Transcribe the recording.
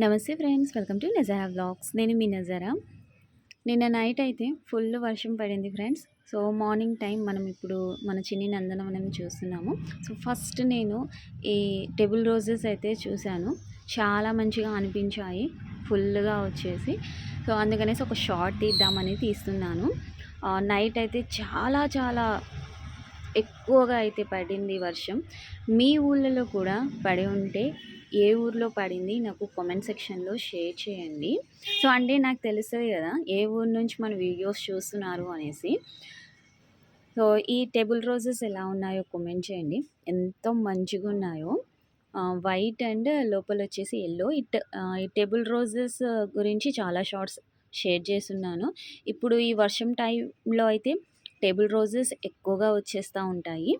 నమస్తే friends welcome to Nazara blogs నేను మీ నజారా. నిన్న నైట్ అయితే ఫుల్ వర్షం పడింది ఫ్రెండ్స్. సో మార్నింగ్ టైం మనం ఇప్పుడు మన చిన్ని నందనవనం చూస్తున్నాము. సో ఫస్ట్ నేను ఈ టేబుల్ రోజెస్ అయితే చూశాను. చాలా మంచిగా అనిపించాయి. ఫుల్గా వచ్చేసి. సో అందుకనేసి ఒక షార్ట్ తీద్దామని తీస్తున్నాను. నైట్ అయితే చాలా చాలా ఎక్కువగా అయితే పడింది వర్షం. మీ ఊళ్ళలో కూడా పడి ఉంటే ఏ ఊర్లో పడింది నాకు కామెంట్ సెక్షన్లో షేర్ చేయండి. సో అంటే నాకు తెలుస్తుంది కదా ఏ ఊరు నుంచి మన వీడియోస్ చూస్తున్నారు అనేసి. సో ఈ టేబుల్ రోజెస్ ఎలా ఉన్నాయో కామెంట్ చేయండి. ఎంతో మంచిగా ఉన్నాయో. వైట్ అండ్ లోపల వచ్చేసి ఎల్లో ఇట్ ఈ టేబుల్ రోజెస్ గురించి చాలా షార్ట్స్ షేర్ చేస్తున్నాను. ఇప్పుడు ఈ వర్షం టైంలో అయితే టేబుల్ రోజెస్ ఎక్కువగా వచ్చేస్తూ ఉంటాయి.